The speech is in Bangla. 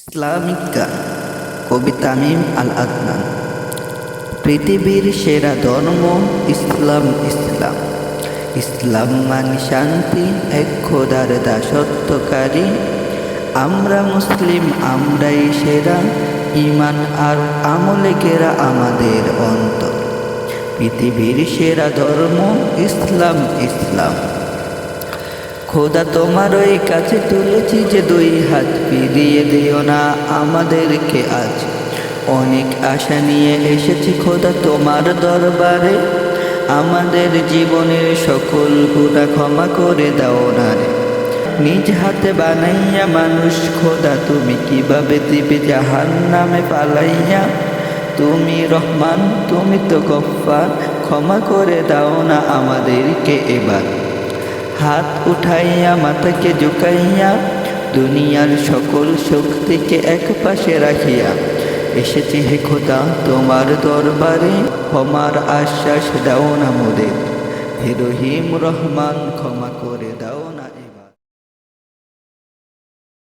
ইসলামিক গান কবি তামিম আল আদনান পৃথিবীর সেরা ধর্ম ইসলাম ইসলাম। ইসলাম মানে শান্তি, এক খোদার দাসত্বকারী। আমরা মুসলিম, আমরাই সেরা। ইমান আর আমলে কেরা আমাদের অন্তর। পৃথিবীর সেরা ধর্ম ইসলাম ইসলাম। খোদা তোমার ওই কাছে তুলেছি যে দুই হাত ফিরিয়ে দিও না আমাদেরকে আজ। অনেক আশা নিয়ে এসেছি খোদা তোমার দরবারে। আমাদের জীবনের সকল গুণা ক্ষমা করে দাও না রে। নিজ হাতে বানাইয়া মানুষ খোদা, তুমি কীভাবে দিবে জাহান নামে পালাইয়া? তুমি রহমান, তুমি তো গফ্ফার, ক্ষমা করে দাও না আমাদেরকে এবার। হাত উঠাইয়া, মাথাকে ঝুঁকাইয়া, দুনিয়ার সকল শক্তিকে এক পাশে রাখিয়া, এসেছি হে খোদা, তোমার দরবারে, ক্ষমার আশ্বাস দাও না মোদের। হে রহিম রহমান, ক্ষমা করে দাও